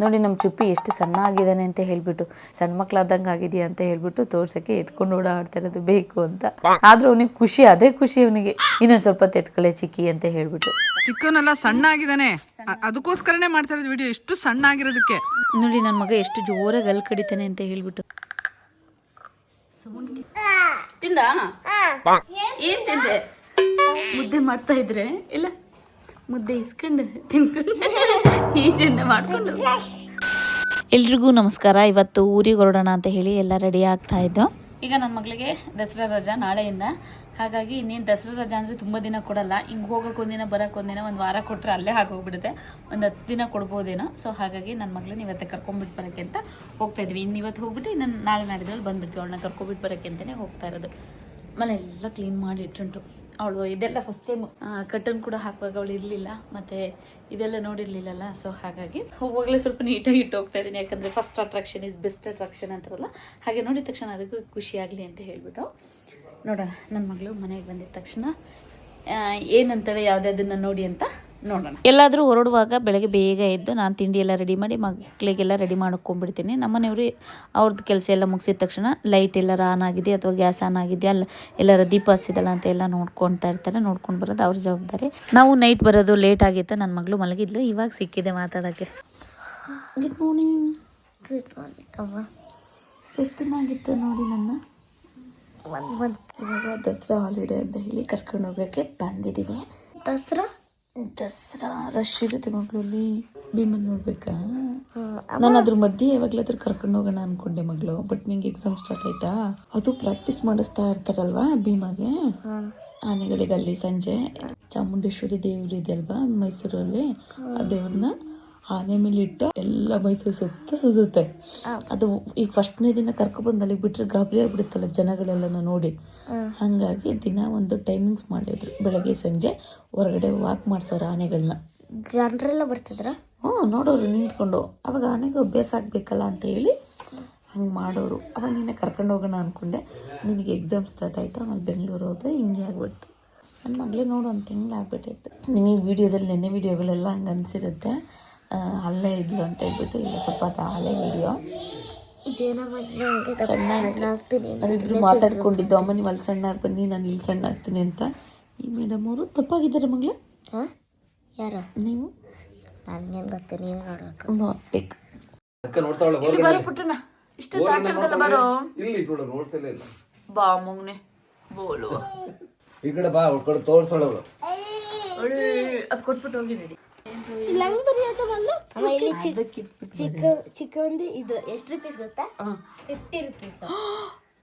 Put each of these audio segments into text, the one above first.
ನೋಡಿ ನಮ್ಮ ಚುಪ್ಪಿ ಎಷ್ಟು ಸಣ್ಣ ಆಗಿದ್ದಾನೆ ಅಂತ ಹೇಳ್ಬಿಟ್ಟು ಸಣ್ಣ ಮಕ್ಳಾದಂಗೆ ಆಗಿದೆಯಾ ಅಂತ ಹೇಳ್ಬಿಟ್ಟು ತೋರ್ಸೋಕ್ಕೆ ಎತ್ಕೊಂಡು ಓಡಾಡ್ತಾ ಇರೋದು ಬೇಕು ಅಂತ. ಆದ್ರೂ ಅವನಿಗೆ ಖುಷಿ ಅದೇ ಖುಷಿ ಅವನಿಗೆ. ಇನ್ನೊಂದು ಸ್ವಲ್ಪ ತೆತ್ಕೊಳ್ಳೆ ಚಿಕ್ಕಿ ಅಂತ ಹೇಳ್ಬಿಟ್ಟು. ಚಿಕ್ಕವನೆಲ್ಲ ಸಣ್ಣ ಆಗಿದ್ದಾನೆ ಅದಕ್ಕೋಸ್ಕರನೇ ಮಾಡ್ತಾ ಇರೋದು ವಿಡಿಯೋ ಎಷ್ಟು ಸಣ್ಣ ಆಗಿರೋದಕ್ಕೆ ನೋಡಿ ನನ್ನ ಮಗ ಎಷ್ಟು ಜೋರಾಗಿ ಅಲ್ಲಿ ಕಡಿತಾನೆ ಅಂತ ಹೇಳ್ಬಿಟ್ಟು. ತಿಂದ? ಏನ್ ತಿಂದೆ? ಮುದ್ದೆ ಮಾಡ್ತಾ ಇದ್ರೆ ಇಲ್ಲ? ಮುದ್ದೆ ಇಸ್ಕೊಂಡು ತಿನ್ಕೊಂಡು ಈಚೆಂದ ಮಾಡ್ಕೊಂಡು. ಎಲ್ರಿಗೂ ನಮಸ್ಕಾರ. ಇವತ್ತು ಊರಿಗೆ ಹೊರಡೋಣ ಅಂತ ಹೇಳಿ ಎಲ್ಲ ರೆಡಿ ಆಗ್ತಾ ಇದ್ದೋ. ಈಗ ನನ್ನ ಮಗಳಿಗೆ ದಸರಾ ರಜಾ ನಾಳೆಯಿಂದ. ಹಾಗಾಗಿ ಇನ್ನೇನು ದಸರಾ ರಜಾ ಅಂದರೆ ತುಂಬ ದಿನ ಕೊಡಲ್ಲ. ಹಿಂಗೆ ಹೋಗೋಕೆ ಒಂದಿನ ಬರೋಕೆ ಒಂದಿನ ಒಂದು ವಾರ ಕೊಟ್ಟರೆ ಅಲ್ಲೇ ಆಗೋಗ್ಬಿಡುತ್ತೆ. ಒಂದು ಹತ್ತು ದಿನ ಕೊಡ್ಬೋದೇನೋ. ಸೊ ಹಾಗಾಗಿ ನನ್ನ ಮಗಳನ್ನ ಇವತ್ತೇ ಕರ್ಕೊಂಬಿಟ್ಟು ಬರೋಕ್ಕೆ ಅಂತ ಹೋಗ್ತಾ ಇದ್ವಿ. ಇನ್ನು ಇವತ್ತು ಹೋಗ್ಬಿಟ್ಟು ಇನ್ನು ನಾಳೆ ನಾಡಿದ್ರಲ್ಲಿ ಬಂದುಬಿಡ್ತೀವಿ. ಅವಳನ್ನ ಕರ್ಕೊಂಡ್ಬಿಟ್ಟು ಬರೋಕ್ಕೆ ಅಂತಲೇ ಹೋಗ್ತಾ ಇರೋದು. ಮನೆ ಎಲ್ಲ ಕ್ಲೀನ್ ಮಾಡಿ ಇಟ್ಟುಂಟು ಅವಳು ಇದೆಲ್ಲ ಫಸ್ಟ್ ಟೈಮ್ ಕಟನ್ ಕೂಡ ಹಾಕುವಾಗ ಅವಳು ಇರಲಿಲ್ಲ, ಮತ್ತು ಇದೆಲ್ಲ ನೋಡಿರ್ಲಿಲ್ಲಲ್ಲ ಸೊ ಹಾಗಾಗಿ ಹೋಗುವಾಗಲೇ ಸ್ವಲ್ಪ ನೀಟಾಗಿ ಇಟ್ಟು ಹೋಗ್ತಾ ಇದ್ದೀನಿ. ಯಾಕಂದರೆ first attraction is best attraction ಅಂತಾರಲ್ಲ, ಹಾಗೆ ನೋಡಿದ ತಕ್ಷಣ ಅದಕ್ಕೂ ಖುಷಿ ಆಗಲಿ ಅಂತ ಹೇಳಿಬಿಟ್ಟು ನೋಡೋಣ. ನನ್ನ ಮಗಳು ಮನೆಗೆ ಬಂದಿದ ತಕ್ಷಣ ಏನಂತೇಳಿ ಯಾವುದೇ ಅದನ್ನು ನೋಡಿ ಅಂತ ನೋಡೋಣ. ಎಲ್ಲಾದರೂ ಹೊರಡುವಾಗ ಬೆಳಗ್ಗೆ ಬೇಗ ಎದ್ದು ನಾನು ತಿಂಡಿ ಎಲ್ಲ ರೆಡಿ ಮಾಡಿ ಮಕ್ಕಳಿಗೆಲ್ಲ ರೆಡಿ ಮಾಡ್ಕೊಂಡ್ಬಿಡ್ತೀನಿ. ನಮ್ಮನೆಯವರು ಅವ್ರದ್ದು ಕೆಲಸ ಎಲ್ಲ ಮುಗಿಸಿದ ತಕ್ಷಣ ಲೈಟ್ ಎಲ್ಲರ ಆನ್ ಆಗಿದೆ ಅಥವಾ ಗ್ಯಾಸ್ ಆನ್ ಆಗಿದೆಯಾ ಅಲ್ಲ ಎಲ್ಲರ ದೀಪ ಹಸಿದಲ್ಲ ಅಂತ ಎಲ್ಲ ನೋಡ್ಕೊಳ್ತಾ ಇರ್ತಾರೆ ನೋಡ್ಕೊಂಡು ಬರೋದು ಅವ್ರ ಜವಾಬ್ದಾರಿ. ನಾವು ನೈಟ್ ಬರೋದು ಲೇಟ್ ಆಗಿತ್ತು ನನ್ನ ಮಗಳು ಮಲಗಿದ್ಲು ಇವಾಗ ಸಿಕ್ಕಿದೆ ಮಾತಾಡೋಕ್ಕೆ. ಗುಡ್ ಮಾರ್ನಿಂಗ್ ಗುಡ್ ಮಾರ್ನಿಂಗ್ ಅವ್ವ ಎಷ್ಟು ದಿನ ಆಗಿತ್ತು ನೋಡಿ ನನ್ನ? ಇವಾಗ ದಸರಾ ಹಾಲಿಡೇ ಅಂತ ಹೇಳಿ ಕರ್ಕೊಂಡು ಹೋಗೋಕ್ಕೆ ಬಂದಿದ್ದೀವಿ ದಸರಾ? ದಸರಾ ರಶ್ ಇರುತ್ತೆ ಮಗಳಲ್ಲಿ ಭೀಮನ್ ನೋಡ್ಬೇಕಾ? ನಾನು ಅದ್ರ ಮಧ್ಯೆ ಯಾವಾಗ್ಲಾದ್ರೂ ಕರ್ಕೊಂಡು ಹೋಗೋಣ ಅನ್ಕೊಂಡೆ ಮಗಳು. ಬಟ್ ನಿಂಗೆ ಎಕ್ಸಾಮ್ ಸ್ಟಾರ್ಟ್ ಆಯ್ತಾ? ಅದು ಪ್ರಾಕ್ಟೀಸ್ ಮಾಡಿಸ್ತಾ ಇರ್ತಾರಲ್ವಾ ಭೀಮಾಗೆ? ಆನೆಗಳಿಗೆ ಅಲ್ಲಿ ಸಂಜೆ. ಚಾಮುಂಡೇಶ್ವರಿ ದೇವ್ರು ಇದೆ ಅಲ್ವಾ ಮೈಸೂರಲ್ಲಿ? ಆ ದೇವ್ರನ್ನ ಆನೆ ಮೇಲೆ ಇಟ್ಟು ಎಲ್ಲ ಮೈಸೂರು ಸುತ್ತ ಸುತ್ತೆ ಅದು ಈಗ ಫಸ್ಟ್ನೇ ದಿನ ಕರ್ಕೊಬಂದು ಅಲ್ಲಿಗೆ ಬಿಟ್ರೆ ಗಾಬರಿ ಆಗ್ಬಿಡುತ್ತಲ್ಲ ಜನಗಳೆಲ್ಲ ನೋಡಿ. ಹಂಗಾಗಿ ದಿನ ಒಂದು ಟೈಮಿಂಗ್ಸ್ ಮಾಡಿದ್ರು. ಬೆಳಗ್ಗೆ ಸಂಜೆ ಹೊರಗಡೆ ವಾಕ್ ಮಾಡ್ಸೋರು ಆನೆಗಳನ್ನ ಜನರೆಲ್ಲ ಬರ್ತಿದ್ರ? ಹ್ಞೂ ನೋಡೋರು ನಿಂತ್ಕೊಂಡು. ಅವಾಗ ಆನೆಗೆ ಅಭ್ಯಾಸ ಆಗಬೇಕಲ್ಲ ಅಂತ ಹೇಳಿ ಹಂಗೆ ಮಾಡೋರು. ಅವಾಗ ನಿನ್ನೆ ಕರ್ಕೊಂಡು ಹೋಗೋಣ ಅಂದ್ಕೊಂಡೆ ನಿನಗೆ ಎಕ್ಸಾಮ್ ಸ್ಟಾರ್ಟ್ ಆಯಿತು ಆಮೇಲೆ ಬೆಂಗಳೂರು ಹೋದ್ರೆ ಹಿಂಗೆ ಆಗ್ಬಿಡ್ತು. ನನ್ನ ಮಗಳೇ ನೋಡು ಒಂದು ಆಗ್ಬಿಟ್ಟಿತ್ತು ನಿಮಗೆ ವೀಡಿಯೋದಲ್ಲಿ ನೆನ್ನೆ ವೀಡಿಯೋಗಳೆಲ್ಲ ಹಂಗೆ ಅನಿಸಿರುತ್ತೆ. ಅಲ್ಲೇ ಇದ್ಲು ಅಂತ ಹೇಳ್ಬಿಟ್ಟು ಇಲ್ಲ ಸ್ವಲ್ಪ ಅದು ಹಳೆ ವಿಡಿಯೋ ಸಣ್ಣ ನಾವಿಬ್ರು ಮಾತಾಡ್ಕೊಂಡಿದ್ದು. ಅಮ್ಮ ನೀವು ಅಲ್ಲಿ ಸಣ್ಣ ಆಗಿ ಬನ್ನಿ ನಾನು ಇಲ್ಲಿ ಸಣ್ಣ ಆಗ್ತೀನಿ ಅಂತ. ಈ ಮೇಡಮ್ ಅವರು ತಪ್ಪಾಗಿದ್ದಾರೆ ಮಗಳೇ? ಹಾಂ? ಯಾರ? ನೀವು? ನನ್ಗೇನು ಗೊತ್ತು ನೀವೇ ನೋಡ್ಬೇಕು. ನೋಡ್ಬೇಕು. ಅಕ್ಕ ನೋಡ್ತಾವಳ ಹೊರಗಡೆ. ಪುಟ್ಟಣ ಇಷ್ಟ ಇಲ್ಲಿ ನೋಡು ನೋಡ್ತಿಲ್ಲ ಇಲ್ಲ ಬಾ ಮಗ್ನೆ ಬೋಲು. ಈ ಕಡೆ ಬಾ ಅವ್ರ ಕಡೆ ತೋರ್ಸೋಳವಳು. ಅದು ಕೊಟ್ಬಿಟ್ಟು ಹೋಗಿ ನಡಿ. ಚಿಕ್ಕ ಚಿಕ್ಕ ಒಂದು ಇದು ಎಷ್ಟು ರುಪೀಸ್ ಗೊತ್ತಾ? ಫಿಫ್ಟಿ ರುಪೀಸ್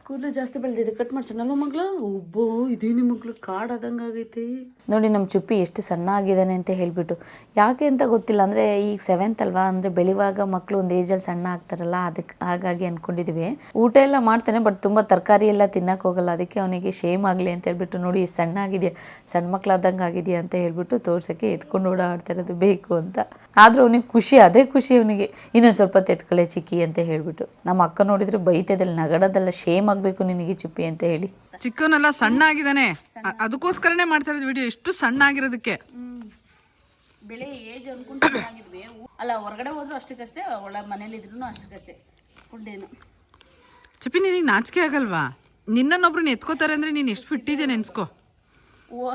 ಕೂದಲು ಜಾಸ್ತಿ ಬೆಳೆದಿದೆ. ಕಟ್ ಮಾಡ್ಸೋಣಲ್ಲ ಮಗ್ಳು? ಒಬ್ಬೋ ಇದೇನು ಮಗ್ಳು ಕಾಡಾದಂಗೆ ಆಗೈತೆ. ನೋಡಿ ನಮ್ಮ ಚುಪ್ಪಿ ಎಷ್ಟು ಸಣ್ಣ ಆಗಿದ್ದಾನೆ ಅಂತ ಹೇಳ್ಬಿಟ್ಟು. ಯಾಕೆ ಅಂತ ಗೊತ್ತಿಲ್ಲ, ಅಂದರೆ ಈಗ ಸೆವೆಂತ್ ಅಲ್ವಾ, ಅಂದರೆ ಬೆಳೆಯುವಾಗ ಮಕ್ಕಳು ಒಂದು ಏಜಲ್ಲಿ ಸಣ್ಣ ಆಗ್ತಾರಲ್ಲ ಅದಕ್ಕೆ ಹಾಗಾಗಿ ಅಂದ್ಕೊಂಡಿದ್ವಿ ಊಟ ಎಲ್ಲ ಮಾಡ್ತಾನೆ ಬಟ್ ತುಂಬ ತರಕಾರಿ ಎಲ್ಲ ತಿನ್ನಕ್ಕೆ ಹೋಗಲ್ಲ. ಅದಕ್ಕೆ ಅವನಿಗೆ ಶೇಮ್ ಆಗಲಿ ಅಂತ ಹೇಳ್ಬಿಟ್ಟು, ನೋಡಿ ಎಷ್ಟು ಸಣ್ಣ ಆಗಿದೆಯಾ ಸಣ್ಣ ಮಕ್ಕಳಾದಂಗೆ ಆಗಿದೆಯಾ ಅಂತ ಹೇಳ್ಬಿಟ್ಟು ತೋರ್ಸೋಕ್ಕೆ ಎತ್ಕೊಂಡು ಓಡಾಡ್ತಿರೋದು ಬೇಕು ಅಂತ. ಆದರೂ ಅವನಿಗೆ ಖುಷಿ, ಅದೇ ಖುಷಿ ಅವನಿಗೆ. ಇನ್ನೊಂದು ಸ್ವಲ್ಪ ತೆತ್ಕೊಳ್ಳೇ ಚಿಕ್ಕಿ ಅಂತ ಹೇಳ್ಬಿಟ್ಟು. ನಮ್ಮ ಅಕ್ಕ ನೋಡಿದ್ರೆ ಬೈತದಲ್ಲಿ, ನಗಡದಲ್ಲ ಶೇಮ್ ಆಗಬೇಕು ನಿನಗೆ ಚಿಪ್ಪಿ ಅಂತ ಹೇಳಿ. ಚಿಕ್ಕವನೆಲ್ಲ ಸಣ್ಣ ಆಗಿದಾನೆ ಅದಕ್ಕೋಸ್ಕರನೇ ಮಾಡ್ತಾ ಇರೋದು ವಿಡಿಯೋ ಎಷ್ಟು ಸಣ್ಣ ಆಗಿರೋದಕ್ಕೆ ಬೆಳೆ ಏಜ್ ಅನ್ಕೊಂಡು ಚೆನ್ನಾಗಿದ್ವಿ ಅಲ್ಲ ಹೊರಗಡೆ ಹೋದ್ರು ಅಷ್ಟಕ್ಕಷ್ಟೇ ಒಳ ಮನೇಲಿ ಇದ್ರು ಅಷ್ಟಕ್ಕಷ್ಟೇ. ಫುಡ್ ಏನು. ಚಿಪ್ಪಿ ನಿನಗೆ ನಾಚಿಕೆ ಆಗಲ್ವಾ? ನಿನ್ನನ್ನೊಬ್ರನ್ನ ಎತ್ಕೋತಾರೆ ಅಂದ್ರೆ ನೀನು ಎಷ್ಟು ಫಿಟ್ಟಿದೆ ನೆನ್ಸ್ಕೋ. ಓ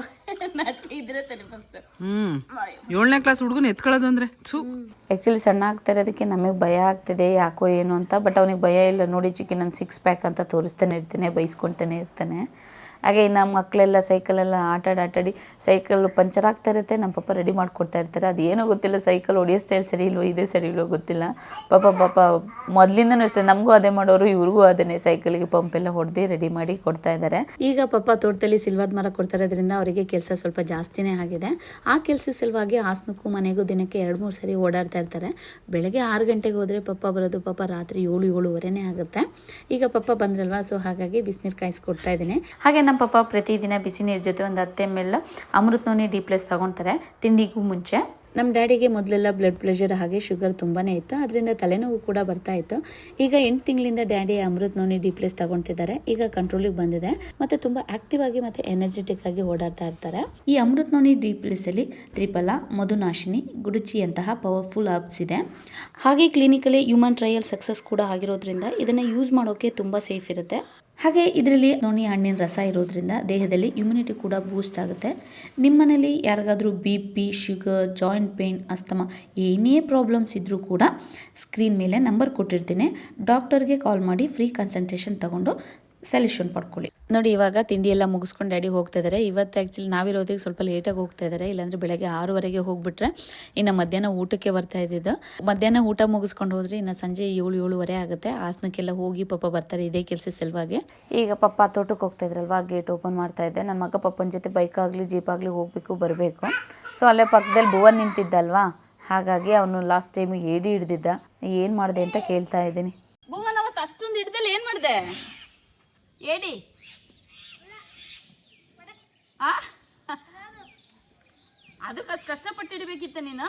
ನಾಚಿಕೆ ಇದ್ರೆ ತಾನೆ ಫಸ್ಟ್ ಹ್ಮ್. ಏಳನೇ ಕ್ಲಾಸ್ ಹುಡುಗನ ಎತ್ಕೊಳ್ಳೋದು ಅಂದ್ರೆ ಆ್ಯಕ್ಚುಲಿ ಸಣ್ಣ ಆಗ್ತಾ ಇರೋದಕ್ಕೆ ನಮಗೆ ಭಯ ಆಗ್ತಿದೆ ಯಾಕೋ ಏನು ಅಂತ. ಬಟ್ ಅವನಿಗೆ ಭಯ ಇಲ್ಲ ನೋಡಿ ಚಿಕ್ಕಿ ನಾನು ಸಿಕ್ಸ್ ಪ್ಯಾಕ್ ಅಂತ ತೋರಿಸ್ತಾನೆ ಇರ್ತಾನೆ ಬೈಸ್ಕೊತಾನೆ ಇರ್ತಾನೆ. ಹಾಗೆ ನಮ್ಮ ಮಕ್ಕಳೆಲ್ಲ ಸೈಕಲೆಲ್ಲ ಆಟಾಡಿ ಆಟಾಡಿ ಸೈಕಲ್ ಪಂಚರ್ ಆಗ್ತಾ ಇರುತ್ತೆ. ನಮ್ಮ ಪಾಪ ರೆಡಿ ಮಾಡಿಕೊಡ್ತಾ ಇರ್ತಾರೆ. ಅದು ಗೊತ್ತಿಲ್ಲ ಸೈಕಲ್ ಹೊಡಿಯೋ ಸ್ಟೈಲ್ ಸರಿ ಇಲ್ವೋ, ಇದೇ ಸರಿ ಇಲ್ವೋ ಗೊತ್ತಿಲ್ಲ. ಪಾಪ ಪಾಪ ಮೊದಲಿಂದನೂ ಅಷ್ಟೇ, ನಮಗೂ ಅದೇ ಮಾಡೋರು, ಇವ್ರಿಗೂ ಅದನ್ನೇ ಸೈಕಲ್ಗೆ ಪಂಪ್ ಎಲ್ಲ ಹೊಡೆದು ರೆಡಿ ಮಾಡಿ ಕೊಡ್ತಾ ಇದ್ದಾರೆ ಈಗ ಪಾಪ ತೋಟದಲ್ಲಿ ಸಿಲ್ವರ್ ಮರ ಕೊಡ್ತಾ ಇರೋದ್ರಿಂದ ಅವರಿಗೆ ಕೆಲಸ ಸ್ವಲ್ಪ ಜಾಸ್ತಿನೇ ಆಗಿದೆ. ಆ ಕೆಲಸ ಸಲುವಾಗಿ ಹಾಸನಕ್ಕೂ ಮನೆಗೂ ದಿನಕ್ಕೆ ಎರಡು, ಮೂರು ಸರಿ ಓಡಾಡ್ತಾ ಇರ್ತಾರೆ. ಬೆಳಗ್ಗೆ ಆರು ಗಂಟೆಗೆ ಹೋದರೆ ಪಪ್ಪ ಬರೋದು ಪಾಪ ರಾತ್ರಿ ಏಳು, ಏಳುವರೆನೇ ಆಗುತ್ತೆ. ಈಗ ಪಪ್ಪ ಬಂದ್ರಲ್ವಾ? ಸೊ ಹಾಗಾಗಿ ಬಿಸಿನೀರು ಕಾಯಿಸ್ಕೊಡ್ತಾ ಇದ್ದೀನಿ. ಹಾಗೆ ನಮ್ಮ ಪಪ್ಪ ಪ್ರತಿದಿನ ಬಿಸಿ ನೀರು ಜೊತೆ ಒಂದು ಹತ್ತು M L Amrutha noni D plus ತೊಗೊತಾರೆ. ತಿಂಡಿಗೂ ಮುಂಚೆ. ನಮ್ಮ ಡ್ಯಾಡಿಗೆ ಮೊದಲೆಲ್ಲ ಬ್ಲಡ್ ಪ್ರೆಷರ್ ಹಾಗೆ ಶುಗರ್ ತುಂಬಾ ಇತ್ತು. ಅದರಿಂದ ತಲೆನೋವು ಕೂಡ ಬರ್ತಾ ಇತ್ತು. ಈಗ ಎಂಟು ತಿಂಗಳಿಂದ daddy Amrit noni D plus ತಗೊಳ್ತಿದ್ದಾರೆ ಈಗ ಕಂಟ್ರೋಲಿಗೆ ಬಂದಿದೆ. ಮತ್ತೆ ತುಂಬಾ ಆಕ್ಟಿವ್ ಆಗಿ ಮತ್ತೆ ಎನರ್ಜೆಟಿಕ್ ಆಗಿ ಓಡಾಡ್ತಾ ಇರ್ತಾರೆ. ಈ ಅಮೃತ್ ನೋನಿ ಡಿ ಪ್ಲೇಸ್ ಅಲ್ಲಿ ತ್ರಿಪಲ ಮಧುನಾಶಿನಿ ಗುಡುಚಿಯಂತಹ ಪವರ್ಫುಲ್ ಹರ್ಬ್ಸ್ ಇದೆ. ಹಾಗೆ ಕ್ಲಿನಿಕಲಿ ಹ್ಯೂಮನ್ ಟ್ರಯಲ್ ಸಕ್ಸಸ್ ಕೂಡ ಆಗಿರೋದ್ರಿಂದ ಇದನ್ನ ಯೂಸ್ ಮಾಡೋಕೆ ತುಂಬಾ ಸೇಫ್ ಇರುತ್ತೆ. ಹಾಗೆ ಇದರಲ್ಲಿ ನೋಣಿ ಹಣ್ಣಿನ ರಸ ಇರೋದ್ರಿಂದ ದೇಹದಲ್ಲಿ ಇಮ್ಯುನಿಟಿ ಕೂಡ ಬೂಸ್ಟ್ ಆಗುತ್ತೆ. ನಿಮ್ಮನೇಲಿ ಯಾರಿಗಾದರೂ B P sugar joint pain asthma ಏನೇ ಪ್ರಾಬ್ಲಮ್ಸ್ ಇದ್ದರೂ ಕೂಡ ಸ್ಕ್ರೀನ್ ಮೇಲೆ ನಂಬರ್ ಕೊಟ್ಟಿರ್ತೀನಿ. ಡಾಕ್ಟರ್ಗೆ ಕಾಲ್ ಮಾಡಿ ಫ್ರೀ ಕನ್ಸಲ್ಟೇಷನ್ ತಗೊಂಡು ಸೊಲ್ಯೂಷನ್ ಪಡ್ಕೊಳ್ಳಿ. ನೋಡಿ ಇವಾಗ ತಿಂಡಿ ಎಲ್ಲ ಮುಗಿಸ್ಕೊಂಡು ಡ್ಯಾಡಿ ಹೋಗ್ತಾ ಇದ್ದಾರೆ ಇವತ್ತು ಆ್ಯಕ್ಚುಲಿ ನಾವಿರೋದಕ್ಕೆ ಸ್ವಲ್ಪ ಲೇಟಾಗಿ ಹೋಗ್ತಾ ಇದ್ದಾರೆ ಇಲ್ಲಾಂದರೆ ಬೆಳಗ್ಗೆ ಆರೂವರೆಗೆ ಹೋಗ್ಬಿಟ್ರೆ ಇನ್ನು ಮಧ್ಯಾಹ್ನ ಊಟಕ್ಕೆ ಬರ್ತಾ ಇದ್ದಿದ್ದು. ಮಧ್ಯಾಹ್ನ ಊಟ ಮುಗಿಸ್ಕೊಂಡು ಹೋದ್ರೆ ಇನ್ನು ಸಂಜೆ ಏಳು ಏಳುವರೆ ಆಗುತ್ತೆ. ಹಾಸನಕ್ಕೆಲ್ಲ ಹೋಗಿ ಪಾಪ ಬರ್ತಾರೆ ಇದೇ ಕೆಲಸ ಸಲುವಾಗಿ. ಈಗ ಪಪ್ಪ ತೋಟಕ್ಕೆ ಹೋಗ್ತಾ ಇದ್ರಲ್ವಾ ಗೇಟ್ ಓಪನ್ ಮಾಡ್ತಾ ಇದ್ದೆ. ನನ್ನ ಮಗ ಪಪ್ಪನ ಜೊತೆ ಬೈಕ್ ಆಗಲಿ ಜೀಪ್ ಆಗಲಿ ಹೋಗಬೇಕು ಬರಬೇಕು. ಸೊ ಅಲ್ಲೇ ಪಕ್ಕದಲ್ಲಿ ಭುವನ್ ನಿಂತಿದ್ದಲ್ವಾ? ಹಾಗಾಗಿ ಅವನು ಲಾಸ್ಟ್ ಟೈಮ್ ಏಡಿ ಹಿಡ್ದಿದ್ದ. ಏನು ಮಾಡಿದೆ ಅಂತ ಕೇಳ್ತಾ ಇದ್ದೀನಿ. ಭುವನ್ ಅವತ್ತು ಅಷ್ಟೊಂದು ಹಿಡ್ದಲ್ಲಿ ಏನು ಮಾಡಿದೆ? ಏಡಿ ಆ? ಅದಕ್ಕೆ ಅಷ್ಟು ಕಷ್ಟಪಟ್ಟು ಹಿಡಿಬೇಕಿತ್ತ ನೀನು?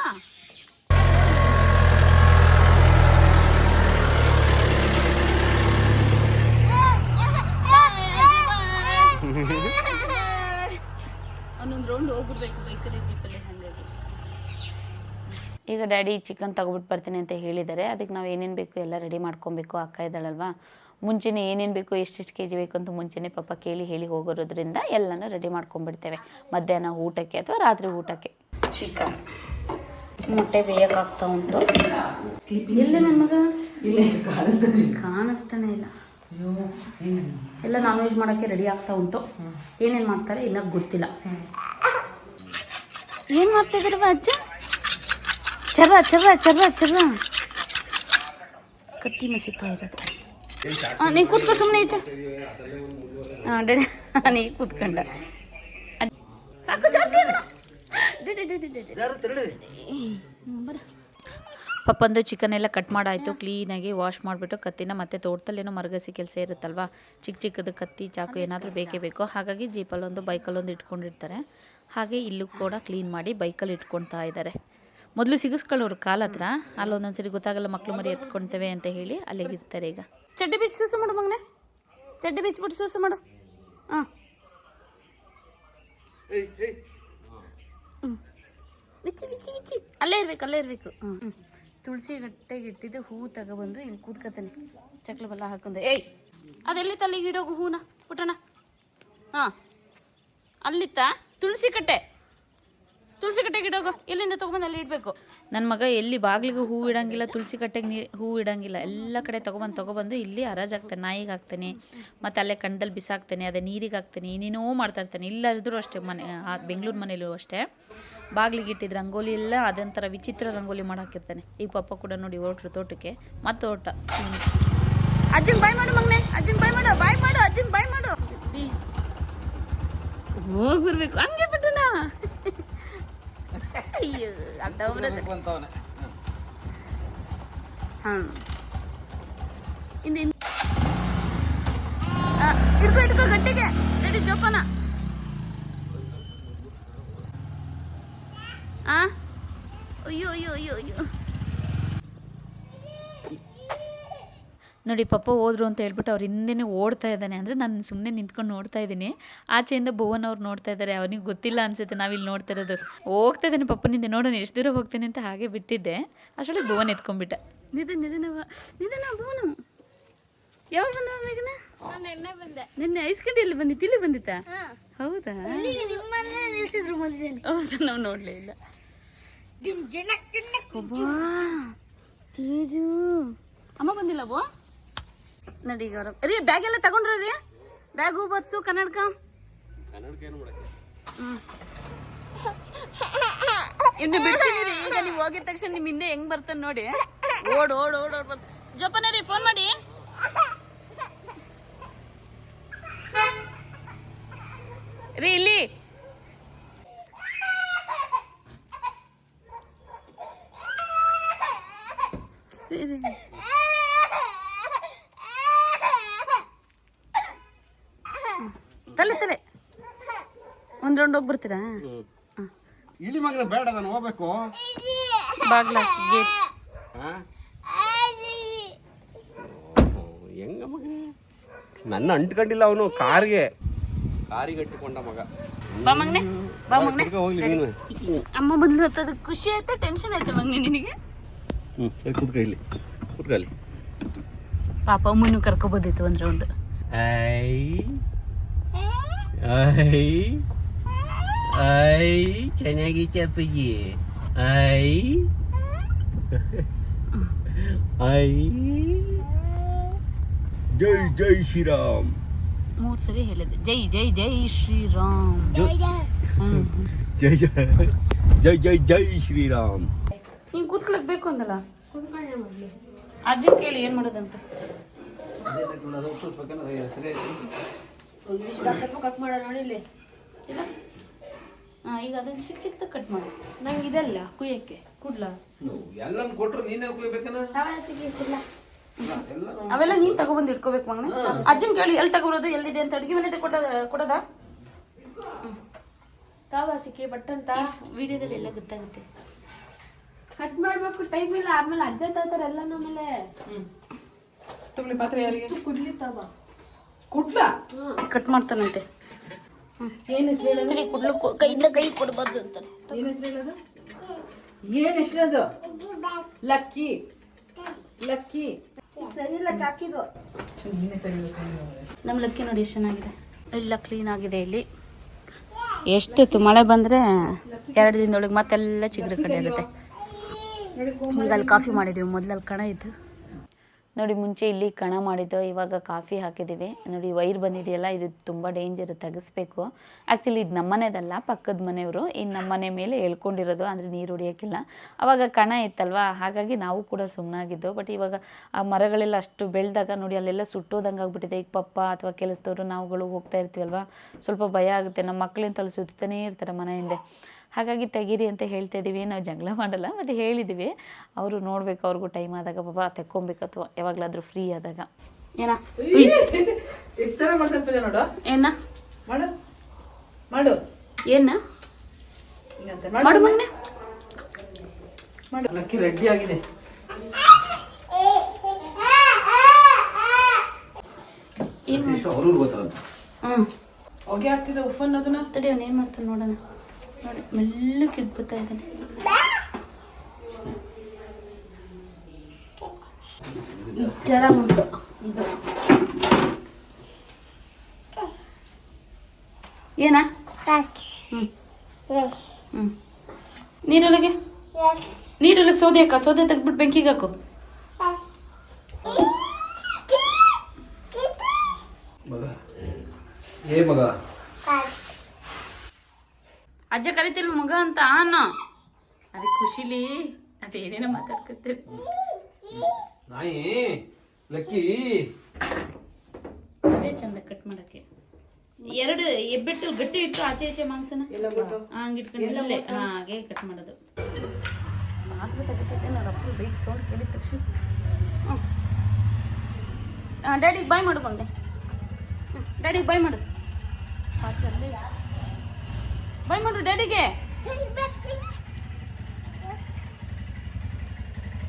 ಅವನೊಂದು ರೌಂಡ್ ಹೋಗ್ಬಿಡ್ಬೇಕು ಬೈಕಲ್ಲಿ ಜೀಪಲ್ಲಿ ಈಗ ಡ್ಯಾಡಿ ಚಿಕನ್ ತಗೊಬಿಟ್ಟು ಬರ್ತೀನಿ ಅಂತ ಹೇಳಿದ್ದಾರೆ. ಅದಕ್ಕೆ ನಾವು ಏನೇನು ಬೇಕು ಎಲ್ಲ ರೆಡಿ ಮಾಡ್ಕೊಬೇಕು. ಅಕ್ಕ ಇದ್ದಾಳಲ್ವಾ? ಮುಂಚೆನೇ ಏನೇನು ಬೇಕು ಎಷ್ಟೆಷ್ಟು ಕೆ ಜಿ ಬೇಕು ಅಂತ ಮುಂಚೆನೇ ಪಾಪ ಕೇಳಿ ಹೇಳಿ ಹೋಗೋದ್ರಿಂದ ಎಲ್ಲನೂ ರೆಡಿ ಮಾಡ್ಕೊಂಡ್ಬಿಡ್ತೇವೆ. ಮಧ್ಯಾಹ್ನ ಊಟಕ್ಕೆ ಅಥವಾ ರಾತ್ರಿ ಊಟಕ್ಕೆ. ಚಿಕನ್. ಮೊಟ್ಟೆ ಬೇಯಕ್ಕಾಗ್ತಾ ಉಂಟು. ಇಲ್ಲ ನನ್ನ ಮಗ? ಕಾಣಿಸ್ತಾನೆ ಇಲ್ಲ. ಎಲ್ಲ ನಾನ್ ವೆಜ್ ಮಾಡೋಕ್ಕೆ ರೆಡಿ ಆಗ್ತಾ ಉಂಟು. ಏನೇನು ಮಾಡ್ತಾರೆ ಇಲ್ಲ ಗೊತ್ತಿಲ್ಲ. ಏನು ಮಾಡ್ತಾ ಇದ್ದೀರವ ಅಜ್ಜ? ಚರ್ರ ಚರ್ರ ಚರ್ರ ಚರ್ರ ಕತ್ತಿ ಮಸೀತಾ ಇರೋದು. ಹಾಂ ನೀ ಕೂತ್ಕೊ ಸುಮ್ಮನೆ ಈಚೆ. ಹಾಂ ಡೆಡೆ ನೀ ಕೂತ್ಕೊಂಡ. ಸಾಕು ಬರ. ಪಪ್ಪಂದು ಚಿಕನ್ ಎಲ್ಲ ಕಟ್ ಮಾಡಾಯಿತು ಕ್ಲೀನಾಗಿ ವಾಶ್ ಮಾಡಿಬಿಟ್ಟು ಕತ್ತಿನ ಮತ್ತೆ ತೋಟದಲ್ಲೇನೋ ಮರಗಸಿ ಕೆಲಸ ಇರುತ್ತಲ್ವಾ? ಚಿಕ್ಕ ಚಿಕ್ಕದು ಕತ್ತಿ ಚಾಕು ಏನಾದರೂ ಬೇಕೇ ಬೇಕು. ಹಾಗಾಗಿ ಜೀಪಲ್ಲೊಂದು ಬೈಕಲ್ಲೊಂದು ಇಟ್ಕೊಂಡಿರ್ತಾರೆ. ಹಾಗೆ ಇಲ್ಲೂ ಕೂಡ ಕ್ಲೀನ್ ಮಾಡಿ ಬೈಕಲ್ಲಿ ಇಟ್ಕೊಳ್ತಾ ಇದ್ದಾರೆ. ಮೊದಲು ಸಿಗಿಸ್ಕೊಳ್ಳೋರು ಕಾಲ ಹತ್ರ. ಅಲ್ಲಿ ಸರಿ ಗೊತ್ತಾಗಲ್ಲ ಮಕ್ಕಳು ಮರಿ ಎತ್ಕೊಳ್ತೇವೆ ಅಂತ ಹೇಳಿ ಅಲ್ಲಿಗೆ ಇರ್ತಾರೆ ಈಗ. ಚಡ್ಡಿ ಬಿಚ್ಚಿ ಸೂಸು ಮಾಡು ಮಗನೆ. ಚಡ್ಡಿ ಬಿಚ್ಚಿಬಿಟ್ಟು ಸೂಸು ಮಾಡು. ಹಾಂ. ಬಿಚ್ಚಿ ಬಿಚ್ಚಿ ಬಿಚ್ಚಿ ಅಲ್ಲೇ ಇರ್ಬೇಕು ಅಲ್ಲೇ ಇರಬೇಕು. ಹ್ಞೂ ತುಳಸಿ ಗಟ್ಟೆಗೆ ಇಟ್ಟಿದ್ದು ಹೂ ತಗೊಬಂದು ಇಲ್ಲಿ ಕೂತ್ಕೊತಾನೆ. ಚಕ್ಲ ಬಲ್ಲ ಹಾಕೊಂಡು. ಏಯ್ ಅದೆಲ್ಲಿ ತಲೆಗೆ ಇಡೋಗು ಹೂನ? ಪುಟಣ ಹಾಂ. ಅಲ್ಲಿತ್ತ? ತುಳಸಿ ಕಟ್ಟೆ. ತುಳಸಿ ಕಟ್ಟೆಗೆ ಇಡೋಗು ಎಲ್ಲಿಂದ ತೊಗೊಂಬಂದು ಅಲ್ಲಿ ಇಡಬೇಕು. ನನ್ನ ಮಗ ಎಲ್ಲಿ ಬಾಗಿಲಿಗೆ ಹೂ ಇಡಂಗಿಲ್ಲ ತುಳಸಿ ಕಟ್ಟೆಗೆ ನೀ ಹೂ ಇಡಂಗಿಲ್ಲ. ಎಲ್ಲ ಕಡೆ ತೊಗೊಬಂದು ತೊಗೊಬಂದು ಇಲ್ಲಿ ಹರಾಜಾಗ್ತಾನೆ ನಾಯಿಗೆ ಹಾಕ್ತಾನೆ ಮತ್ತು ಅಲ್ಲೇ ಕಣ್ದಲ್ಲಿ ಬಿಸಾಕ್ತಾನೆ ಅದೇ ನೀರಿಗೆ ಹಾಕ್ತಾನೆ ಇನ್ನೇನೋ ಮಾಡ್ತಾ ಇರ್ತಾನೆ. ಇಲ್ಲದಿದ್ರು ಅಷ್ಟೇ ಮನೆ ಬೆಂಗಳೂರು ಮನೇಲೂ ಅಷ್ಟೇ. ಬಾಗಿಲಿಗೆ ಇಟ್ಟಿದ್ದು ರಂಗೋಲಿ ಎಲ್ಲ ಅದೊಂಥರ ವಿಚಿತ್ರ ರಂಗೋಲಿ ಮಾಡಾಕಿರ್ತಾನೆ. ಈಗ ಪಪ್ಪ ಕೂಡ ನೋಡಿ ಹೊರಟ್ರು ತೋಟಕ್ಕೆ. ಮತ್ತೆ ಓಟ ಅಜ್ಜಿನ ಬಾಯ್ ಮಾಡು ಮಗನೆ ಅಜ್ಜಿನ ಬಾಯ್ ಮಾಡು ಬಾಯ್ ಮಾಡು ಅಜ್ಜಿನ ಬಾಯ್ ಮಾಡು. ಹೋಗಿ ಬರ್ಬೇಕು ಹಂಗೆ ಬಿಟ್ಟನ ಅಯ್ಯೋ ಅಂತ ಹಾಂ ಇನ್ನು ಇನ್ನು. ಆ, ಇಟ್ಕೋ ಇಟ್ಕೋ ಗಟ್ಟಿಗೆ. ರೆಡಿ ಜೋಪಾನ. ಆ? ಅಯ್ಯೋ ಅಯ್ಯೋ ಅಯ್ಯೋ ಅಯ್ಯೋ. ನೋಡಿ ಪಪ್ಪ ಹೋದ್ರು ಅಂತ ಹೇಳ್ಬಿಟ್ಟು ಅವ್ರ ಹಿಂದೆನೇ ಓಡ್ತಾ ಇದ್ದಾನೆ. ಅಂದರೆ ನಾನು ಸುಮ್ಮನೆ ನಿಂತ್ಕೊಂಡು ನೋಡ್ತಾ ಇದ್ದೀನಿ. ಆಚೆಯಿಂದ ಭುವನ್ ಅವ್ರು ನೋಡ್ತಾ ಇದ್ದಾರೆ. ಅವನಿಗೆ ಗೊತ್ತಿಲ್ಲ ಅನ್ಸುತ್ತೆ ನಾವಿಲ್ಲಿ ನೋಡ್ತಾ ಇರೋದು. ಹೋಗ್ತಾ ಇದ್ದಾನೆ ಪಪ್ಪನಿಂದ ನೋಡೋಣ ಎಷ್ಟು ದೂರ ಹೋಗ್ತೇನೆ ಅಂತ ಹಾಗೆ ಬಿಟ್ಟಿದ್ದೆ. ಅಷ್ಟೊಳಗೆ ಭುವನ್ ಎತ್ಕೊಂಡ್ಬಿಟ್ಟೆ. ನಿಧಾನ ನಿಧಾನವ ನಿಧಾನ ಭುವನ? ಯಾವಾಗ ಬಂದ ಮೇಘನ? ನಿನ್ನೆ ಐಸ್ಕಂಡಿ ಇಲ್ಲಿ ಬಂದಿತ್ತು ಇಲ್ಲಿ ಬಂದಿತ್ತಾ? ಹೌದಾ? ಹೌದಾ ನಾವು ನೋಡಲೇ ಇಲ್ಲ. ತೇಜು. ಅಮ್ಮ ಬಂದಿಲ್ಲ ಬೋ ನಡಿ ಗೌರವ. ರೀ ಬ್ಯಾಗ್ ಎಲ್ಲ ತಗೊಂಡ್ರ ರೀ? ಬ್ಯಾಗು ಬರ್ಸು ಕನ್ನಡಕ? ಹ್ಮ್. ಇನ್ನು ಬಿಡ್ತೀನಿ ರೀ ಈಗ ನೀವು ಹೋಗಿದ ತಕ್ಷಣ ನಿಮ್ಮ ಹಿಂದೆ ಹೆಂಗ್ ಬರ್ತಾನೆ ನೋಡಿ. ಓಡ್ ಓಡ್ ಓಡ್ ಓಡ್ ಬರ್ತ ಜೋಪನ ರೀ ಫೋನ್ ಮಾಡಿ. ರೀ ಇಲ್ಲಿ. ರೀ, ರೀ, ರೀ. ತಲೆ ತಲೆ. ಒಂದ್ ರೌಂಡ್ ಹೋಗಿ ಬರ್ತೀರಾ? ಇಳಿ ಮಗನ ಬೇಡ ನಾನು ಹೋಗ್ಬೇಕು. ಬಾಗ್ಲ ಗೇಟ್. ಹೆಂಗ ಮಗ? ನನ್ನ ಅಂಟ್ಕೊಂಡಿಲ್ಲ ಅವನು ಕಾರ್ಗೆ. ಕಾರಿಗೆ ಅಂಟಿಕೊಂಡ ಮಗ. ಬಾ ಮಗ್ನೆ ಬಾ ಮಗ್ನೆ. ಹೋಗ್ಲಿ ನೀನು. ಅಮ್ಮ ಬಂದು ಖುಷಿ ಆಯ್ತಾ ಟೆನ್ಷನ್ ಆಯ್ತಾ ಮಗ್ನೆ ನಿನಗೆ? ಹ್ಞೂ ಕೂತ್ಕೊ ಇಲ್ಲಿ. ಕೂತ್ಕೊ ಅಲ್ಲಿ. ಪಾಪ ಅಮ್ಮನ್ನು ಕರ್ಕೊಬೋದಿತ್ತು ಒಂದ್ ರೌಂಡ್ ಐ ಐ ಐ ಚೆನ್ನಾಗಿತ್ತು ಅಪ್ಪಾಜಿ ಐ ಐ ಜೈ ಜೈ ಶ್ರೀರಾಮ್ ಮೂರ್ ಸರಿ ಹೇಳಿದೆ ಜೈ ಜೈ ಜೈ ಶ್ರೀರಾಮ್ ಹ್ಮ್ ಜೈ ಜೈ ಜೈ ಜೈ ಜೈ ಶ್ರೀರಾಮ್ ನೀನ್ ಕೂತ್ಕೊಳಕ್ ಬೇಕು ಅಂದಲ್ಲ? ಅಜ್ಜನ್ ಕೇಳಿ ಏನ್ ಮಾಡೋದಂತ? ಕಟ್ ಮಾಡೋಣ ನೋಡಿ ಇಲ್ಲಿ. ಇಲ್ಲ? ಹಾಂ ಈಗ ಅದನ್ನ ಚಿಕ್ಕ ಚಿಕ್ಕದಾಗ ಕಟ್ ಮಾಡಿ. ನಂಗೆ ಇದೆಲ್ಲ ಕುಯ್ಯಕ್ಕೆ ಕುಡ್ಲ. ಎಲ್ಲನ್ ಕೊಟ್ರು ನೀನೇ ಹೋಗ್ಬೇಕನ ಅವೆಲ್ಲ ನೀನು ತಗೊಬಂದು ಇಟ್ಕೋಬೇಕು ಮಗನ. ಅಜ್ಜನ್ ಕೇಳಿ ಎಲ್ಲಿ ತಗೊಬರೋದು ಎಲ್ಲಿದೆ ಅಂತ ಅಡುಗೆ ಮನೆ ಕೊಡೋದ? ಕೊಡೋದಾ ಕಾವಾಸಿಕೆ ಬಟ್ಟಂತ ವಿಡಿಯೋದಲ್ಲಿ ಎಲ್ಲ ಗೊತ್ತಾಗುತ್ತೆ. ಕಟ್ ಮಾಡ್ಬೇಕು ಟೈಮ್ ಇಲ್ಲ. ಆಮೇಲೆ ಅಜ್ಜ ತಾತಾರ ಎಲ್ಲ ನಮ್ಮಲೆ ತಗೊಳ್ಳಿ ಪಾತ್ರೆ ಯಾರಿಗೆ? ಕುಡ್ಲಿ ತವ. ಕುಟ್ಲ ಕಟ್ ಮಾಡ್ತಾನಂತೆ. ಏನ್ ಹೆಸರು ಕುಡ್ಲು ಕೈಯಿಂದ ಕೈ ಕೊಡಬಾರ್ದು ಅಂತಾನೆ ಏನ್ ಹೆಸರು ಹೇಳೋದು? ಏನ್ ಹೆಸರು ಅದು ಲಕ್ಕಿ. ಲಕ್ಕಿ. ನಮ್ಮ ಲಕ್ಕಿ ನೋಡಿ ಎಷ್ಟು ಚೆನ್ನಾಗಿದೆ. ಎಲ್ಲ ಕ್ಲೀನ್ ಆಗಿದೆ ಇಲ್ಲಿ. ಎಷ್ಟಿತ್ತು ಮಳೆ ಬಂದರೆ ಎರಡು ದಿನದೊಳಗೆ ಮತ್ತೆಲ್ಲ ಚಿಗ್ರ ಕಡೆ ಇರುತ್ತೆ ಈಗ ಅಲ್ಲಿ ಕಾಫಿ ಮಾಡಿದ್ದೀವಿ ಮೊದಲಲ್ಲಿ ಕಣ ಇತ್ತು. ನೋಡಿ, ಮುಂಚೆ ಇಲ್ಲಿ ಕಣ ಮಾಡಿದ್ದೋ, ಇವಾಗ ಕಾಫಿ ಹಾಕಿದ್ದೀವಿ. ನೋಡಿ, ವೈರ್ ಬಂದಿದೆಯಲ್ಲ, ಇದು ತುಂಬ ಡೇಂಜರ್ ತೆಗೆಸ್ಬೇಕು. ಆ್ಯಕ್ಚುಲಿ ಇದು ನಮ್ಮನೆದಲ್ಲ, ಪಕ್ಕದ ಮನೆಯವರು. ಇನ್ನು ನಮ್ಮನೆ ಮೇಲೆ ಎಳ್ಕೊಂಡಿರೋದು ಅಂದರೆ ನೀರು ಹೊಡಿಯೋಕ್ಕಿಲ್ಲ. ಅವಾಗ ಕಣ ಇತ್ತಲ್ವಾ? ಹಾಗಾಗಿ ನಾವು ಕೂಡ ಸುಮ್ಮನಾಗಿದ್ದು ಬಟ್ ಇವಾಗ ಆ ಮರಗಳೆಲ್ಲ ಅಷ್ಟು ಬೆಳೆದಾಗ, ನೋಡಿ, ಅಲ್ಲೆಲ್ಲ ಸುಟ್ಟೋದಂಗೆ ಆಗ್ಬಿಟ್ಟಿದೆ. ಈಗ ಪಪ್ಪ ಅಥವಾ ಕೆಲಸದವರು, ನಾವುಗಳು ಹೋಗ್ತಾ ಇರ್ತೀವಲ್ವ? ಸ್ವಲ್ಪ ಭಯ ಆಗುತ್ತೆ. ನಮ್ಮ ಮಕ್ಕಳಿಂದ ತಲೆ ಸುತ್ತಾನೇ ಇರ್ತಾರೆ ಮನೆ ಹಿಂದೆ. ಹಾಗಾಗಿ ತೆಗೀರಿ ಅಂತ ಹೇಳ್ತಾ ಇದ್ದೀವಿ ನಾವು ಜಂಗಲ ಮಾಡಲ್ಲ ಬಟ್ ಹೇಳಿದ್ದೀವಿ ಅವರು ನೋಡ್ಬೇಕು ಅವ್ರಿಗೂ ಟೈಮ್ ಆದಾಗ ಬಾಬಾ ತೆಕ್ಕೊಬೇಕು ಅಥವಾ ಯಾವಾಗಲಾದರೂ ಫ್ರೀ ಆದಾಗ. ಏನ? ಏನ? ಮಾಡು. ಮಾಡು. ಏನ? ಮಾಡು ಮಗ್ನೆ. ಮಾಡು. ಲಕ್ಕಿ ರೆಡಿ ಆಗಿದೆ. ಹ್ಞೂ ಹೊಗೆ ಆಗ್ತಿದೆ ಉಫನ್ ಅದನ್ನ ತಡಿ ಅವ್ನು ಏನು ಮಾಡ್ತಾನೆ ನೋಡೋಣ. ನೋಡಿ ಮೆಲ್ಲಕ್ಕೆ ಇಟ್ಬಿಡ್ತಾ ಇದ್ದಾನೆ. ಜರ ಇದು ಏನಾ? ಹ್ಞೂ ನೀರೊಳಗೆ? ನೀರೊಳಗೆ ಸೌದೆ ಹಾಕ ಸೌದೆ ತೆಗ್ದ್ಬಿಟ್ಟು ಬೆಂಕಿಗೆ ಹಾಕು. ಏ ಮಗ. ಅಜ್ಜ ಕರಿತಿಲ್ ಮಗ ಅಂತ ಆನ ಅದಕ್ಕೆ ಖುಷಿಲಿ. ಅದೇನೇನೋ ಮಾತಾಡ್ಕೊತೀರಿ. ನಾಯಿ ಲಕ್ಕಿ. ಅದೇ ಚಂದ ಕಟ್ ಮಾಡಕ್ಕೆ. ಎರಡು ಎಬ್ಬಿಟ್ಟು ಗಟ್ಟಿ ಇಟ್ಟು ಆಚೆ ಈಚೆ ಮಾಂಸನ? ಹಂಗೆ ಇಟ್ಕೊಂಡು ಹಾಗೆ ಕಟ್ ಮಾಡೋದು. ಮಾತ್ರ ತೆಗಿತೈತೆ ನಾನು ಅಪ್ಪ ಬೈಕ್ ಸೌಂಡ್ ಕೇಳಿದ ತಕ್ಷಣ. ಹಾಂ ಡ್ಯಾಡಿಗೆ ಬಾಯ್ ಮಾಡು ಬಂದೆ ಡ್ಯಾಡಿಗೆ ಬಾಯ್ ಮಾಡು. ಪಾತ್ರೆ ಮಾಡು ಡ್ಯಾಡಿಗೆ.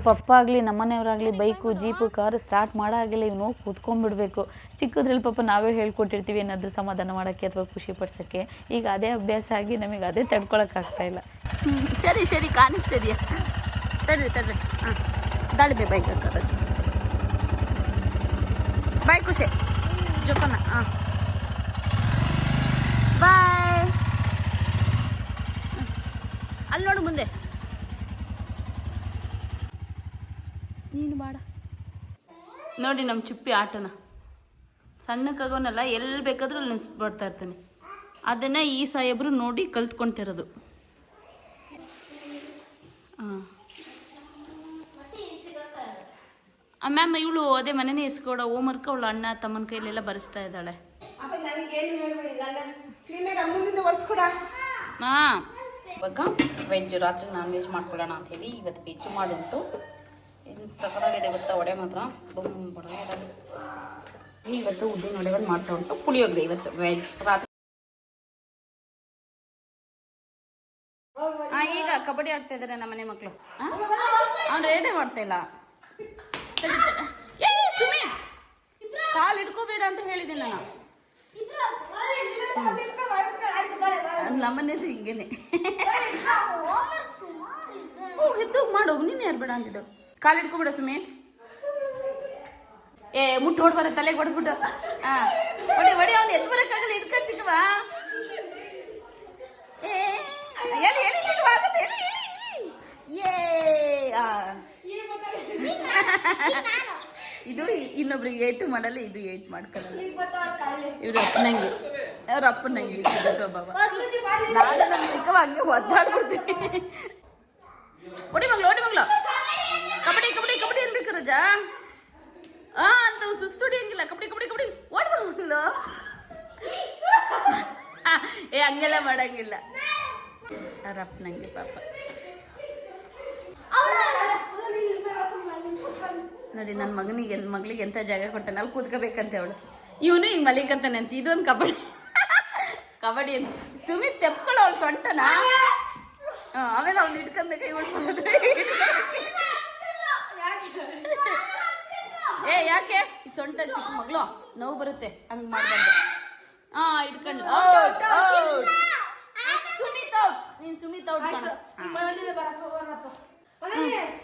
ಪಪ್ಪ ಆಗಲಿ ನಮ್ಮನೆಯವರಾಗಲಿ ಬೈಕು ಜೀಪು ಕಾರು ಸ್ಟಾರ್ಟ್ ಮಾಡೋಾಗಿಲ್ಲ ಇವ್ನು ಹೋಗಿ ಕೂತ್ಕೊಂಡ್ಬಿಡ್ಬೇಕು. ಚಿಕ್ಕದ್ರಲ್ಲಿ ಪಾಪ ನಾವೇ ಹೇಳ್ಕೊಟ್ಟಿರ್ತೀವಿ ಏನಾದರೂ ಸಮಾಧಾನ ಮಾಡೋಕ್ಕೆ ಅಥವಾ ಖುಷಿ ಪಡ್ಸೋಕ್ಕೆ. ಈಗ ಅದೇ ಅಭ್ಯಾಸ ಆಗಿ ನಮಗೆ ಅದೇ ತಡ್ಕೊಳಕ್ಕಾಗ್ತಾಯಿಲ್ಲ ಸರಿ ಸರಿ ಕಾಣಿಸ್ತಿದೆಯಾ? ತಡ್ರಿ ತಡ್ರಿ. ಹಾಂ ದಾಳಿಬೆ ಬೈಕ್ ರಜೆ ಬಾಯ್ ಖುಷಿ. ಜೋಕನ ಹಾಂ. ಬಾಯ್ ಅಲ್ಲಿ ನೋಡು ಮುಂದೆ. ನೀನು ಬಾಡ ನೋಡಿ ನಮ್ಮ ಚುಪ್ಪಿ ಆಟನ. ಸಣ್ಣಕ್ಕಾಗೋನಲ್ಲ ಎಲ್ಲಿ ಬೇಕಾದರೂ ಅಲ್ಲಿ ನುಸ್ಬಿಡ್ತಾ ಇರ್ತಾನೆ. ಅದನ್ನು ಈ ಸಾಹೇಬರು ನೋಡಿ ಕಲ್ತ್ಕೊಂತಿರೋದು. ಹಾಂ ಮ್ಯಾಮ್ ಇವಳು ಅದೇ ಮನೆನೇ ಇಸ್ಕೊಡೋ ಹೋಮ್ವರ್ಕ್ ಅವಳು ಅಣ್ಣ ತಮ್ಮನ ಕೈಲೆಲ್ಲ ಬರೆಸ್ತಾ ಇದ್ದಾಳೆ. ಹಾಂ ಇವಾಗ ವೆಜ್ ರಾತ್ರಿ ನಾನ್ ವೆಜ್ ಮಾಡ್ಕೊಳ್ಳೋಣ ಅಂತ ಹೇಳಿ ಇವತ್ತು ವೆಜ್ ಮಾಡುಂಟು. ಇದು ಗೊತ್ತಾ? ಒಡೆ ಮಾತ್ರ. ಇವತ್ತು ಉದ್ದಿನ ಒಡೆ ಒಂದು ಮಾಡ್ತಾ ಉಂಟು. ಪುಳಿಯೋಗರೆ ಇವತ್ತು ವೆಜ್ ರಾತ್ರಿ ಈಗ ಕಬಡ್ಡಿ ಆಡ್ತಾ ಇದಾರೆ ನಮ್ಮ ಮನೆ ಮಕ್ಕಳು ಅವ್ನು ರೇಡೇ ಮಾಡ್ತಾ ಇಲ್ಲ. ಸುಮಿತ್! ಕಾಲ್ ಇಟ್ಕೋಬೇಡ ಅಂತ ಹೇಳಿದ್ದೀನಿ ನಾನು. ನಮ್ಮನೇದು ಹಿಂಗೇನೆ. ಹೋಗಿ ಎತ್ತೋಗಿ ಮಾಡೋಗು ನೀನು ಯಾರು ಬೇಡ ಅಂತಿದ್ದು ಕಾಲು ಇಟ್ಕೊಬಿಡ ಸುಮೇ. ಏ ಮುಟ್ಟು ಹೊಡ್ಬಾರ ತಲೆಗೆ ಹೊಡೆದ್ಬಿಟ್ಟು ಹಾ ಹೊಡಿ ಹೊಡಿ ಅವ್ನು ಎದ್ದು ಬರೋಕ್ಕಾಗಲ್ಲ ಇಟ್ಕೊ ಚಿಕ್ಕವ. ಏ ಹೇಳಿ ಎಳಿ ಚಿಕ್ಕವ ಆಗುತ್ತೆ ಎಳಿ. ಏ ಆ. ಇದು ಇನ್ನೊಬ್ರಿಗೆ ಏಟು ಮಾಡಲ್ಲ ಇದು ಏಟ್ ಮಾಡ್ಕೊಳ್ಳಲ್ಲ. ಇವ್ರ ಅಪ್ಪನಂಗೆ. ಅವ್ರ ಅಪ್ಪನಂಗೆ ಸ್ವಭಾವ. ನಾನು ನಮ್ಮ ಚಿಕ್ಕವ ಹಂಗೆ ಒದ್ದಾಡ್ಬಿಡ್ತೀನಿ. ಓಡಿ ಮಗ್ಳು ಹೊಡಿ ಮಗ್ಳು. ಕಬಡ್ಡಿ ಕಬಡ್ಡಿ ಕಬಡ್ಡಿ ಅನ್ಬೇಕು ರಜಾ? ಆ ಅಂತ ಸುಸ್ತು ಹೊಡಿಯಂಗಿಲ್ಲ. ಕಬಡ್ಡಿ ಕಬಡ್ಡಿ ಕಬಡ್ಡಿ. ಓಡ್ ಏ ಹಂಗೆಲ್ಲ ಮಾಡಂಗಿಲ್ಲ. ಅವ್ರ ಅಪ್ಪನಂಗೆ ಪಾಪ. ನೋಡಿ ನನ್ನ ಮಗನಿಗೆ ಮಗಳಿಗೆ ಎಂಥ ಜಾಗ ಕೊಡ್ತಾನೆ ಅಲ್ಲಿ ಕೂತ್ಕೋಬೇಕಂತೆ ಅವಳು. ಇವನು ಹಿಂಗೆ ಮಲಿಕಂತಾನೆ ಅಂತ ಇದೊಂದು ಕಬಡ್ಡಿ. ಕಬಡ್ಡಿ ಅಂತ. ಸುಮಿತ್ ತೆಪ್ಕೊಳ್ಳೋ ಅವಳು ಸೊಂಟನ? ಆಮೇಲೆ ಅವ್ನು ಇಟ್ಕೊಂಡಾಗ ಇವಳು ಏ ಯಾಕೆ? ಸೊಂಟ ಚಿಕ್ಕ ಮಗಳು ನೋವು ಬರುತ್ತೆ ಹಂಗೆ ಮಾಡ್ಬಾರ್ದು. ಹಾ ಇಟ್ಕೊಂಡು ನೀನು ಸುಮಿತ್ ಔಟ್ ನೀನ್ ಸುಮಿತ್ ಔಟ್ ಕಣ.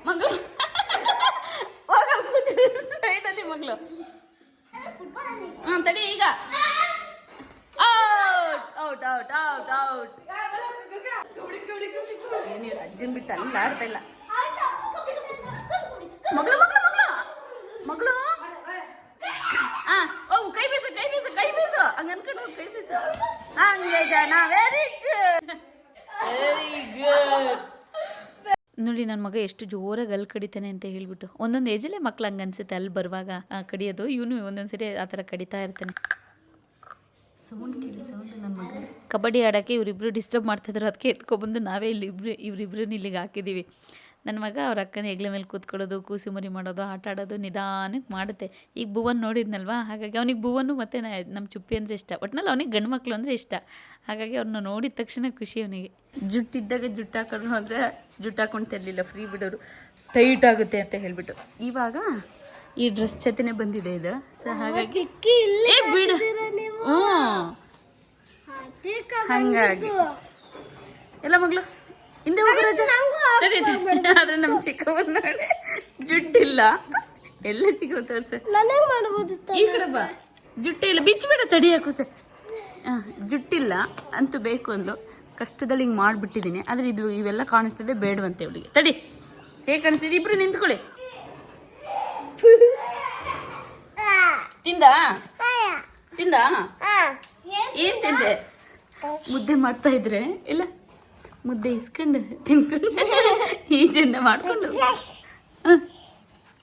ಮಗಳು. ಹೋಗಲ್ ಕೂತಿರು ಸೈಡಲ್ಲಿ ಮಗಳು. ಹಾ ತಡಿ ಈಗ. Out out out out out ಏನಿಲ್ಲ ಅಜ್ಜನ್ ಬಿಟ್ಟು ಅಲ್ಲಿ ಆಡ್ತಾ ಇಲ್ಲ. ಮಗಳು ಮಗಳು ಮಗಳು. ಮಗಳು. ಹಾ, ಓ, ಕೈ ಬೀಸು ಕೈ ಬೀಸು ಕೈ ಬೀಸು. ಹಂಗ ಅನ್ಕೊಂಡು ಕೈ ಬೀಸು. ಹಂಗೆ ಜನ ವೆರಿ ಗುಡ್ ವೆರಿ ಗುಡ್ ನೋಡಿ ನನ್ನ ಮಗ ಎಷ್ಟು ಜೋರಾಗಿ ಅಲ್ಲಿ ಕಡಿತಾನೆ ಅಂತ ಹೇಳ್ಬಿಟ್ಟು. ಒಂದೊಂದು ಏಜಲ್ಲೇ ಮಕ್ಳು ಹಂಗೆ ಅನ್ಸುತ್ತೆ. ಅಲ್ಲಿ ಬರುವಾಗ ಆ, ಕಡಿಯೋದು ಇವನು ಒಂದೊಂದು ಸರಿ ಆ ಥರ ಕಡಿತಾ ಇರ್ತಾನೆ. ಸೌಂಡ್ ಕೇಳಿ ಸೌಂಡ್ ನನ್ನ ಮಗ. ಕಬಡ್ಡಿ ಆಡೋಕ್ಕೆ ಇವರಿಬ್ಬರು ಡಿಸ್ಟರ್ಬ್ ಮಾಡ್ತಿದ್ರು. ಅದಕ್ಕೆ ಎತ್ಕೊಬಂದು ನಾವೇ ಇಲ್ಲಿ ಇಬ್ರು ಇವರಿಬ್ರನ್ನ ಇಲ್ಲಿಗೆ ಹಾಕಿದ್ದೀವಿ ನನ್ನ ಮಗ ಅವ್ರ ಅಕ್ಕನ ಹೆಗ್ಲ ಮೇಲೆ ಕೂತ್ಕೊಳ್ಳೋದು ಕೂಸಿ ಮುರಿ ಮಾಡೋದು ಆಟ ಆಡೋದು ನಿಧಾನಕ್ಕೆ ಮಾಡುತ್ತೆ. ಈಗ ಭುವನ್ ನೋಡಿದ್ನಲ್ವಾ? ಹಾಗಾಗಿ ಅವನಿಗೆ ಭುವನು ಮತ್ತೆ ನಮ್ಮ ಚುಪ್ಪಿ ಅಂದರೆ ಇಷ್ಟ. ಒಟ್ನಲ್ಲಿ ಅವನಿಗೆ ಗಂಡು ಮಕ್ಕಳು ಅಂದರೆ ಇಷ್ಟ. ಹಾಗಾಗಿ ಅವ್ರನ್ನ ನೋಡಿದ ತಕ್ಷಣ ಖುಷಿ ಅವನಿಗೆ. ಜುಟ್ಟಿದ್ದಾಗ ಜುಟ್ಟು ಹಾಕೊಂಡು ಅಂದರೆ ಜುಟ್ಟು ಹಾಕೊಂಡು ತರಲಿಲ್ಲ ಫ್ರೀ ಬಿಡೋರು. ಟೈಟ್ ಆಗುತ್ತೆ ಅಂತ ಹೇಳಿಬಿಟ್ಟು. ಇವಾಗ ಈ ಡ್ರೆಸ್ ಜೊತೆನೆ ಬಂದಿದೆ ಇದು. ಸೊ ಹಾಗಾಗಿ ಏ ಬಿಡು. ಹ್ಞೂ ಹಂಗಾಗಿ. ಎಲ್ಲ ಮಗಳು? ಹಿಂದೆ. ಆದ್ರೆ ನಮ್ ಚಿಕ್ಕವ್ರ ಜುಟ್ಟಿಲ್ಲ. ಎಲ್ಲ ಚಿಕ್ಕವ್ ತೋರ್ಸ. ಈ ಕಡೆ ಬಾ. ಜುಟ್ಟೆ ಇಲ್ಲ. ಬಿಚ್ಚಬೇಡ ತಡಿಯಾಕು ಸರ್. ಜುಟ್ಟಿಲ್ಲ. ಅಂತೂ ಬೇಕು ಅಂದ್ಲು. ಕಷ್ಟದಲ್ಲಿ ಹಿಂಗೆ ಮಾಡಿಬಿಟ್ಟಿದ್ದೀನಿ ಆದರೆ ಇದು ಇವೆಲ್ಲ ಕಾಣಿಸ್ತದೆ ಬೇಡವಂತೆ ಅವಳಿಗೆ. ತಡಿ. ಹೇಗೆ ಕಾಣಿಸ್ತಿದೆ? ಇಬ್ರು ನಿಂತ್ಕೊಳ್ಳಿ. ತಿಂದ? ತಿಂದ? ಏನ್ ತಿಂದೆ? ಮುದ್ದೆ ಮಾಡ್ತಾ ಇದ್ರೆ? ಇಲ್ಲ. ಮುದ್ದೆ ಇಸ್ಕೊಂಡು ತಿನ್ಕೊಂಡು ಈಜಿಂದ ಮಾಡ್ಕೊಂಡು ಹ,